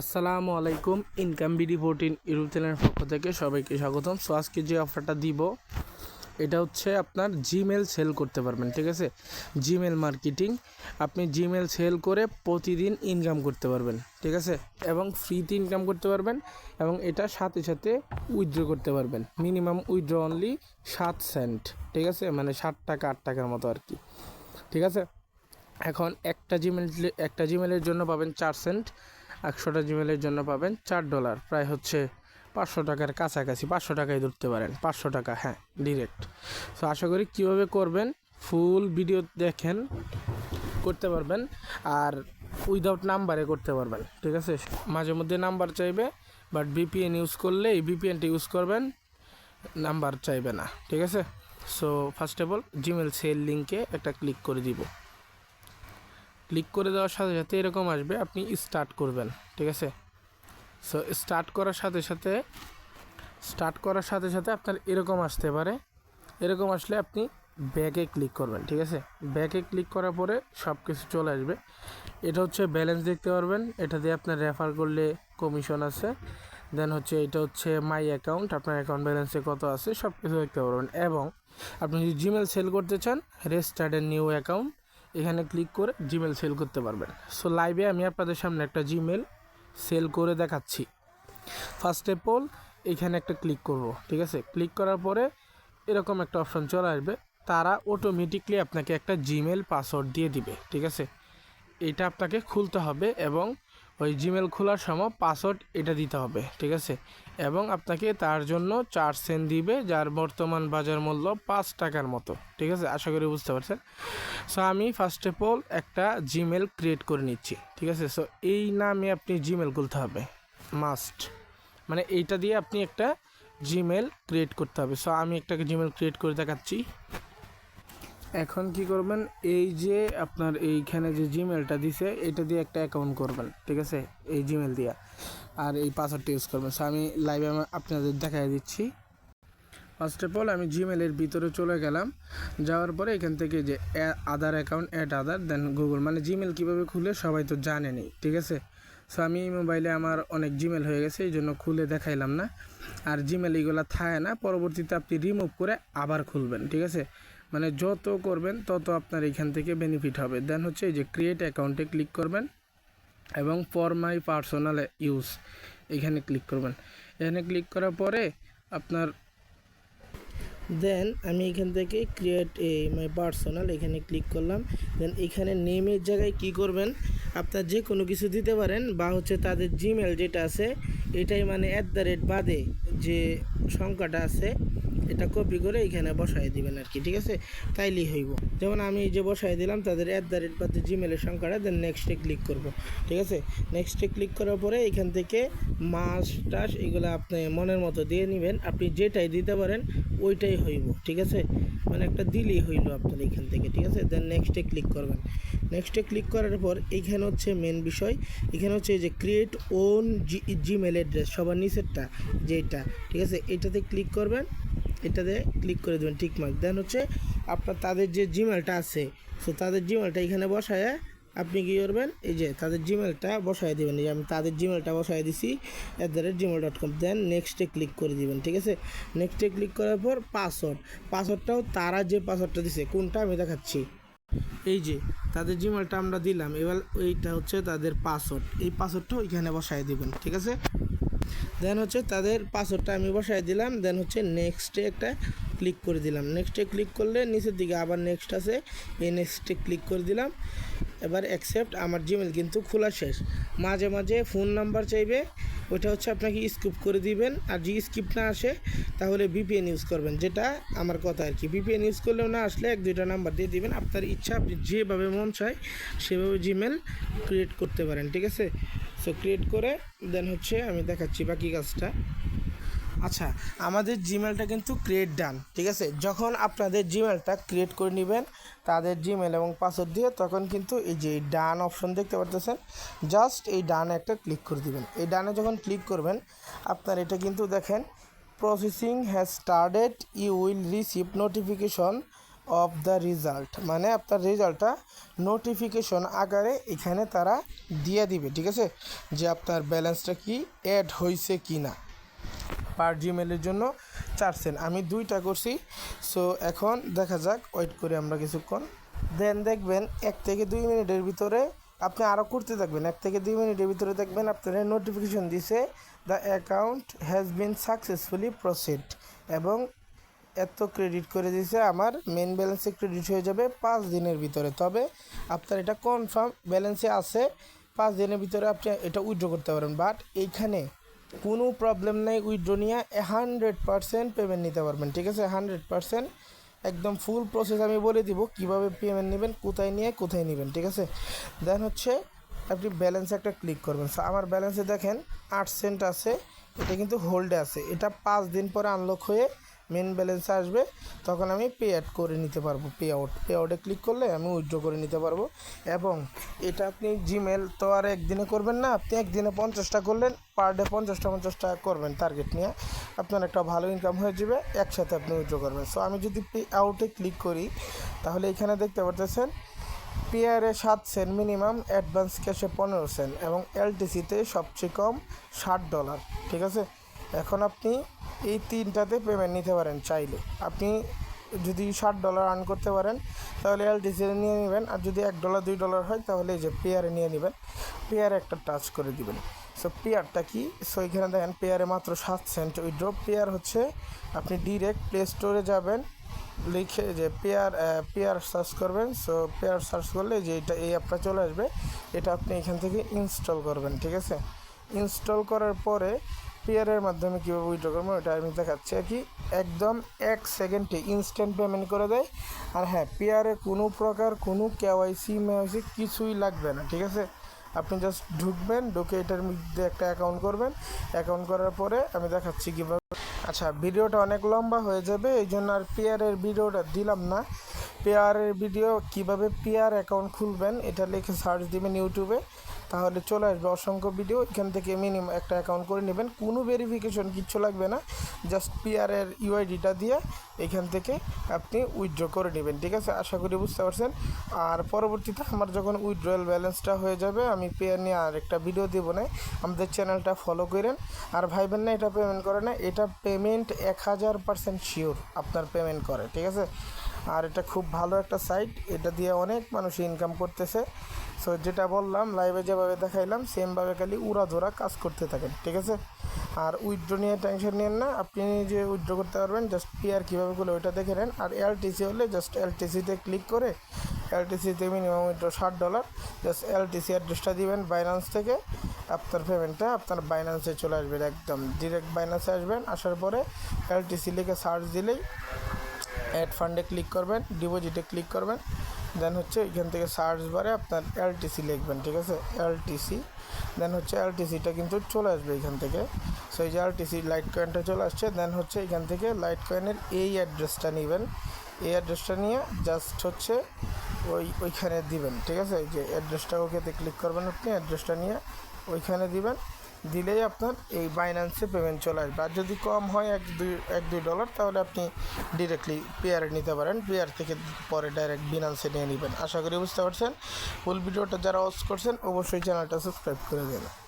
আসসালামু আলাইকুম income BD fourteen YouTube চ্যানেলের পক্ষ থেকে সবাইকে স্বাগতম। সো আজকে যে অফারটা দিব, এটা হচ্ছে আপনার জিমেল সেল করতে পারবেন, ঠিক আছে? জিমেল মার্কেটিং আপনি জিমেল সেল করে প্রতিদিন ইনকাম করতে পারবেন, ঠিক আছে? এবং ফ্রিতে ইনকাম করতে পারবেন এবং এটা সাথে সাথে উইথড্র করতে পারবেন। মিনিমাম উইথড্র অনলি সাত সেন্ট ঠিক আছে? মানে ষাট টাকা, আট টাকার মতো আর কি, ঠিক আছে? এখন একটা জিমেল একটা জিমেলের জন্য পাবেন চার সেন্ট একশোটা জিমেলের জন্য পাবেন চার ডলার। প্রায় হচ্ছে পাঁচশো টাকার কাছাকাছি, পাঁচশো টাকায় ধরতে পারেন। পাঁচশো টাকা হ্যাঁ ডিরেক্ট সো আশা করি কীভাবে করবেন ফুল ভিডিও দেখেন, করতে পারবেন। আর উইদাউট নাম্বারে করতে পারবেন, ঠিক আছে? মাঝে মধ্যে নাম্বার চাইবে বাট বিপিএন ইউজ করলে এই বিপিএনটা ইউজ করবেন নাম্বার চাইবে না, ঠিক আছে? So first of all Gmail sell লিঙ্কে একটা ক্লিক করে দিব। ক্লিক করে দেওয়ার সাথে সাথে এরকম আসবে, আপনি স্টার্ট করবেন, ঠিক আছে? সো স্টার্ট করার সাথে সাথে স্টার্ট করার সাথে সাথে আপনার এরকম আসতে পারে। এরকম আসলে আপনি ব্যাকে ক্লিক করবেন, ঠিক আছে? ব্যাকে ক্লিক করার পরে সব কিছু চলে আসবে। এটা হচ্ছে ব্যালেন্স দেখতে পারবেন। এটা দিয়ে আপনার রেফার করলে কমিশন আছে। দেন হচ্ছে এটা হচ্ছে মাই অ্যাকাউন্ট আপনার অ্যাকাউন্ট ব্যালেন্সে কত আছে সব কিছু দেখতে পারবেন। এবং আপনি যদি জিমেল সেল করতে চান রেজিস্টার্ড নিউ অ্যাকাউন্ট এখানে ক্লিক করে জিমেল সেল করতে পারবেন। সো লাইভে আমি আপনাদের সামনে একটা জিমেল সেল করে দেখাচ্ছি। ফার্স্ট অফ অল এখানে একটা ক্লিক করব, ঠিক আছে? ক্লিক করার পরে এরকম একটা অপশান চলে আসবে। তারা অটোমেটিকলি আপনাকে একটা জিমেল পাসওয়ার্ড দিয়ে দিবে, ঠিক আছে? এটা আপনাকে খুলতে হবে এবং ওই জিমেল খোলার সময় পাসওয়ার্ড এটা দিতে হবে, ঠিক আছে? এবং আপনাকে তার জন্য চার সেন্ট দিবে, যার বর্তমান বাজার মূল্য পাঁচ টাকার মতো, ঠিক আছে? আশা করি বুঝতে পারছেন? সো আমি ফার্স্ট অফ অল একটা জিমেল ক্রিয়েট করে নিচ্ছি, ঠিক আছে? সো এই নামে আপনি জিমেল খুলতে হবে মাস্ট মানে এইটা দিয়ে আপনি একটা জিমেল ক্রিয়েট করতে হবে। সো আমি একটা জিমেল ক্রিয়েট করে দেখাচ্ছি। এখন কি করবেন? এই যে আপনার এইখানে যে জিমেলটা দিছে, এটা দিয়ে একটা অ্যাকাউন্ট করবেন, ঠিক আছে? এই জিমেল দিয়ে। আর এই পাসওয়ার্ডটা ইউজ করবেন। আমি লাইভে আপনাদের দেখাই দিচ্ছি। ফার্স্ট অফ অল আমি জিমেলের ভিতরে চলে গেলাম। যাওয়ার পরে এখান থেকে যে other account add other then Google মানে জিমেল কীভাবে খুলে সবাই তো জানেনি, ঠিক আছে? সো আমি এই মোবাইলে আমার অনেক জিমেল হয়ে গেছে, এই জন্য খুলে দেখাইলাম না। আর জিমেল এইগুলো থাকে না, পরবর্তীতে আপনি রিমুভ করে আবার খুলবেন, ঠিক আছে? মানে যত করবেন, তত আপনার এখান থেকে বেনিফিট হবে। দেন হচ্ছে এই যে ক্রিয়েট অ্যাকাউন্টে ক্লিক করবেন এবং ফর মাই পার্সোনাল ইউজ এখানে ক্লিক করবেন। এখানে ক্লিক করার পরে আপনার দেন আমি এখান থেকে ক্রিয়েট এ মাই পার্সোনাল এখানে ক্লিক করলাম। দেন এখানে নেমের জায়গায় কি করবেন? আপনার যে কোনো কিছু দিতে পারেন বা হচ্ছে তাদের জিমেল যেটা আছে, এটাই মানে অ্যাট দ্য রেট বাদে যে সংখ্যাটা আছে এটা কপি করে এখানে বসাই দিবেন আর কি, ঠিক আছে? তাইলেই হইব। যেমন আমি যে বসাই দিলাম, তাদের অ্যাট দ্য রেট বাদে জিমেলের সংখ্যাটা দেন নেক্সটে ক্লিক করব, ঠিক আছে? নেক্সটে ক্লিক করার পরে এখান থেকে মাস, টাস, এগুলো আপনি মনের মতো দিয়ে নেবেন। আপনি যেটাই দিতে পারেন, ওইটাই হইব, ঠিক আছে? মানে একটা দিলেই হইল আপনার এখান থেকে, ঠিক আছে? দেন নেক্সটে ক্লিক করবেন। নেক্সটে ক্লিক করার পর এইখানে হচ্ছে মেন বিষয়, এখানে হচ্ছে যে create own G Gmail address সবার নিচেরটা, যেটা, ঠিক আছে? এটাতে ক্লিক করবেন। এটাতে ক্লিক করে দেবেন ঠিক মার্ক দেন হচ্ছে আপনার তাদের যে জিমেলটা আছে সো তাদের জিমেলটা এখানে বসায় আপনি কী করবেন, এই যে তাদের জিমেলটা বসায় দেবেন, এই যে আমি তাদের জিমেলটা বসায় দিছি at the rate Gmail dot com then নেক্সটে ক্লিক করে দিবেন, ঠিক আছে? নেক্সটে ক্লিক করার পর পাসওয়ার্ড পাসওয়ার্ডটাও তারা যে পাসওয়ার্ডটা দিছে, কোনটা আমি দেখাচ্ছি? এই যে তাদের জিমেলটা আমরা দিলাম, এবার এইটা হচ্ছে তাদের পাসওয়ার্ড এই পাসওয়ার্ডটাও এখানে বসায় দিবেন, ঠিক আছে? দেন হচ্ছে তাদের পাসওয়ার্ডটা আমি বসায় দিলাম। দেন হচ্ছে নেক্সটে একটা ক্লিক করে দিলাম। নেক্সটে ক্লিক করলে নিচের দিকে আবার নেক্সট আছে। এই নেক্সটে ক্লিক করে দিলাম। এবার অ্যাকসেপ্ট আমার জিমেল কিন্তু খোলা শেষ। মাঝে মাঝে ফোন নাম্বার চাইবে। ওইটা হচ্ছে আপনাকে স্কিপ করে দিবেন। আর যদি স্কিপ না আসে, তাহলে বিপিএন ইউজ করবেন। যেটা আমার কথা আর কি। বিপিএন ইউজ করলেও না আসলে এক, দুইটা নাম্বার দিয়ে দিবেন। আপনার ইচ্ছা, আপনি যেভাবে মন চায়, সেভাবে জিমেল ক্রিয়েট করতে পারেন। ঠিক আছে? সো ক্রিয়েট করে দেন হচ্ছে আমি দেখাচ্ছি বাকি কাজটা। আচ্ছা আমাদের জিমেলটা কিন্তু ক্রিয়েট ডান ঠিক আছে? যখন আপনাদের জিমেলটা ক্রিয়েট করে নেবেন, তাদের জিমেল এবং পাসওয়ার্ড দিয়ে তখন কিন্তু এই যে ডান অপশন দেখতে পারতেছেন জাস্ট এই ডানে একটা ক্লিক করে দিবেন। এই ডানে যখন ক্লিক করবেন, আপনার এটা কিন্তু দেখেন processing has started you will receive notification of the result মানে আপনার রেজাল্টটা নোটিফিকেশন আকারে এখানে তারা দিয়ে দিবে, ঠিক আছে? যে আপনার ব্যালেন্সটা কি অ্যাড হয়েছে কি না পার জিমেলের জন্য চার সেন্ট আমি দুইটা করছি। সো এখন দেখা যাক ওয়েট করে আমরা কিছুক্ষণ। দেন দেখবেন, এক থেকে দুই মিনিটের ভিতরে আপনি আরও করতে থাকবেন। এক থেকে দুই মিনিটের ভিতরে দেখবেন আপনার নোটিফিকেশন দিছে the account has been successfully proceed এবং এত ক্রেডিট করে দিয়েছে, আমার মেন ব্যালেন্সে ক্রেডিট হয়ে যাবে পাঁচ দিনের ভিতরে। তবে আপনার এটা কনফার্ম ব্যালেন্সে আছে, পাঁচ দিনের ভিতরে আপনি এটা উইথড্র করতে পারেন। বাট এইখানে কোনো প্রবলেম নেই উইথড্র নিয়ে হান্ড্রেড পারসেন্ট পেমেন্ট নিতে পারবেন, ঠিক আছে? হান্ড্রেড পারসেন্ট একদম ফুল প্রসেস আমি বলে দিব কীভাবে পেমেন্ট নেবেন, কোথায় নিয়ে, কোথায় নেবেন, ঠিক আছে? দেন হচ্ছে আপনি ব্যালেন্সে একটা ক্লিক করবেন। আমার ব্যালেন্সে দেখেন আট সেন্ট আছে, এটা কিন্তু হোল্ডে আছে। এটা পাঁচ দিন পরে আনলক হয়ে মেন ব্যালেন্সে আসবে, তখন আমি পে অ্যাড করে নিতে পারব পে আউট পে আউটে ক্লিক করলে আমি উইথড্র করে নিতে পারব। এবং এটা আপনি জিমেল তো আর একদিনে করবেন না, আপনি একদিনে পঞ্চাশটা করলেন পার ডে পঞ্চাশটা পঞ্চাশটা করবেন টার্গেট নিয়ে। আপনার একটা ভালো ইনকাম হয়ে যাবে, একসাথে আপনি উইথড্র করবেন। সো আমি যদি পে আউটে ক্লিক করি, তাহলে এখানে দেখতে পারতেছেন পেয়ারে সাত সেন্ট মিনিমাম অ্যাডভান্স ক্যাশে পনেরো সেন্ট এবং এলটিসিতে সবচেয়ে কম ষাট ডলার ঠিক আছে? এখন আপনি এই তিনটাতে পেমেন্ট নিতে পারেন চাইলে। আপনি যদি ষাট ডলার আর্ন করতে পারেন, তাহলে এল এলটিসি নিয়ে নেবেন, আর যদি এক ডলার দুই ডলার হয়, তাহলে এই যে পেয়ারে নিয়ে নেবেন। পেয়ারে একটা টাচ করে দিবেন। সো পেয়ারটা কি? সো এখানে দেখেন পেয়ারে মাত্র সাত সেন্ট উইড্রো পেয়ার হচ্ছে, আপনি ডিরেক্ট প্লে স্টোরে যাবেন, লিখে যে পেয়ার পেয়ার সার্চ করবেন। সো পেয়ার সার্চ করলে যে এটা, এই অ্যাপটা চলে আসবে, এটা আপনি এখান থেকে ইনস্টল করবেন, ঠিক আছে? ইনস্টল করার পরে পেয়ারের মাধ্যমে কীভাবে উইথড্র করব, ওটা আমি দেখাচ্ছি আর কি। একদম এক সেকেন্ডে ইনস্ট্যান্ট পেমেন্ট করে দেয়। আর হ্যাঁ পেয়ারে কোনো প্রকার কোনো কেওয়াইসি মেওয়াইসি কিছুই লাগবে না, ঠিক আছে? আপনি জাস্ট ঢুকবেন, ঢুকে এটার মধ্যে একটা অ্যাকাউন্ট করবেন। অ্যাকাউন্ট করার পরে আমি দেখাচ্ছি কীভাবে আচ্ছা ভিডিওটা অনেক লম্বা হয়ে যাবে, এই জন্য আর পেয়ারের ভিডিওটা দিলাম না। পেয়ারের ভিডিও কীভাবে পেয়ার অ্যাকাউন্ট খুলবেন, এটা লিখে সার্চ দিবেন ইউটিউবে তাহলে চলে আসবে। অসংখ্য ভিডিও এখান থেকে মিনিমাম একটা অ্যাকাউন্ট করে নেবেন। কোনো ভেরিফিকেশন কিচ্ছু লাগবে না। জাস্ট পিআরের ইউআইডিটা দিয়ে এখান থেকে আপনি উইথড্র করে নেবেন। ঠিক আছে? আশা করি বুঝতে পারছেন। আর পরবর্তীতে আমার যখন উইথড্রয়াল ব্যালেন্সটা হয়ে যাবে, আমি পেয়ার নিয়ে আর একটা ভিডিও দেবো না। আমাদের চ্যানেলটা ফলো করেন। আর ভাইবেন না, এটা পেমেন্ট করে না। এটা পেমেন্ট এক হাজার পার্সেন্ট শিওর আপনার পেমেন্ট করে। ঠিক আছে? আর এটা খুব ভালো একটা সাইট এটা দিয়ে অনেক মানুষ ইনকাম করতেছে। সো যেটা বললাম লাইভে যেভাবে দেখাইলাম সেমভাবে খালি উড়াধুরা কাজ করতে থাকেন, ঠিক আছে? আর উইথড্র নিয়ে টেনশন নিয়েন না, আপনি যে উইথড্র করতে পারবেন জাস্ট পিআর কীভাবে করলে ওইটা দেখে নেন। আর এলটিসি হলে জাস্ট এলটিসিতে ক্লিক করে এলটিসিতে মিনিমাম উইথড্র ষাট ডলার জাস্ট এলটিসি অ্যাড্রেসটা দিবেন বাইন্যান্স থেকে। আপনার পেমেন্টটা আপনার বাইন্যান্সে চলে আসবে, একদম ডিরেক্ট বাইন্যান্সে আসবেন, আসার পরে এলটিসি লিখে সার্চ দিলেই অ্যাড ফান্ডে ক্লিক করবেন ডিপোজিটে ক্লিক করবেন। দেন হচ্ছে এখান থেকে সার্চ বারে আপনার এলটিসি লিখবেন, ঠিক আছে? এলটিসি দেন হচ্ছে এলটিসিটা কিন্তু চলে আসবে এখান থেকে। সো এই যে এলটিসি লাইট কয়েনটা চলে আসছে দেন হচ্ছে এখান থেকে লাইট কয়েনের এই অ্যাড্রেসটা নেবেন। এই অ্যাড্রেসটা নিয়ে জাস্ট হচ্ছে ওই, ওইখানে দিবেন, ঠিক আছে? এই যে অ্যাড্রেসটা ওকেতে ক্লিক করবেন আপনি অ্যাড্রেসটা নিয়ে ওইখানে দিবেন। দিলেই আপনার এই বাইন্যান্সে পেমেন্ট চলে আসবে। আর যদি কম হয় এক দুই এক দুই ডলার তাহলে আপনি ডিরেক্টলি পেয়ারে নিতে পারেন। পেয়ার থেকে পরে ডাইরেক্ট বিনান্সে নিয়ে নেবেন। আশা করি বুঝতে পারছেন। ফুল ভিডিওটা যারা ওয়াচ করছেন, অবশ্যই চ্যানেলটা সাবস্ক্রাইব করে দেবেন।